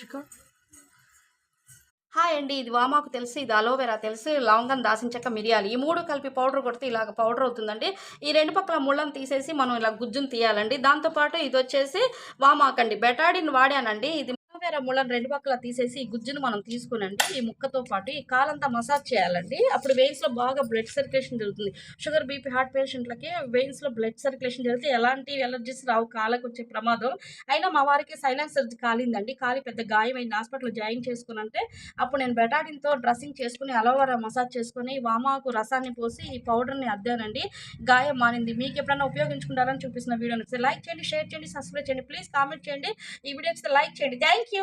Ruchika hi అండి ఇది వామాకు తెలుసు ఇది అలోవెరా తెలుసు లవంగం దాసించక చెక్క మిరియాలు. ఈ మూడు కలిపి పౌడర్ కొడితే ఇలాగ పౌడర్ అవుతుందండి. ఈ రెండు పక్కల ముళ్ళను తీసేసి మనం ఇలా గుజ్జును తీయాలండి. దాంతోపాటు ఇది వచ్చేసి వామాకండి. బెటాడిన్ వాడానండి. ఇది కొత్తిమీర ముళ్ళను రెండు పక్కల తీసేసి ఈ గుజ్జును మనం తీసుకునండి. ఈ ముక్కతో పాటు ఈ కాలంతా మసాజ్ చేయాలండి. అప్పుడు వెయిన్స్లో బాగా బ్లడ్ సర్క్యులేషన్ జరుగుతుంది. షుగర్ బీపీ హార్ట్ పేషెంట్లకి వెయిన్స్లో బ్లడ్ సర్క్యులేషన్ జరిగితే ఎలాంటి ఎలర్జీస్ రావు కాళ్ళకు వచ్చే ప్రమాదం. అయినా మా వారికి సైలెన్స్ సర్జరీ కాలిందండి. కాలి పెద్ద గాయమైంది. హాస్పిటల్లో జాయిన్ చేసుకుని అంటే అప్పుడు నేను బెటాడిన్తో డ్రెస్సింగ్ చేసుకుని అలోవెరా మసాజ్ చేసుకుని వామాకు రసాన్ని పోసి ఈ పౌడర్ని అద్దానండి. గాయం మారింది. మీకు ఎప్పుడైనా ఉపయోగించుకుంటారని చూపిస్తున్న వీడియోని లైక్ చేయండి షేర్ చేయండి సబ్స్క్రైబ్ చేయండి. ప్లీజ్ కామెంట్ చేయండి. ఈ వీడియోకి లైక్ చేయండి. Thank you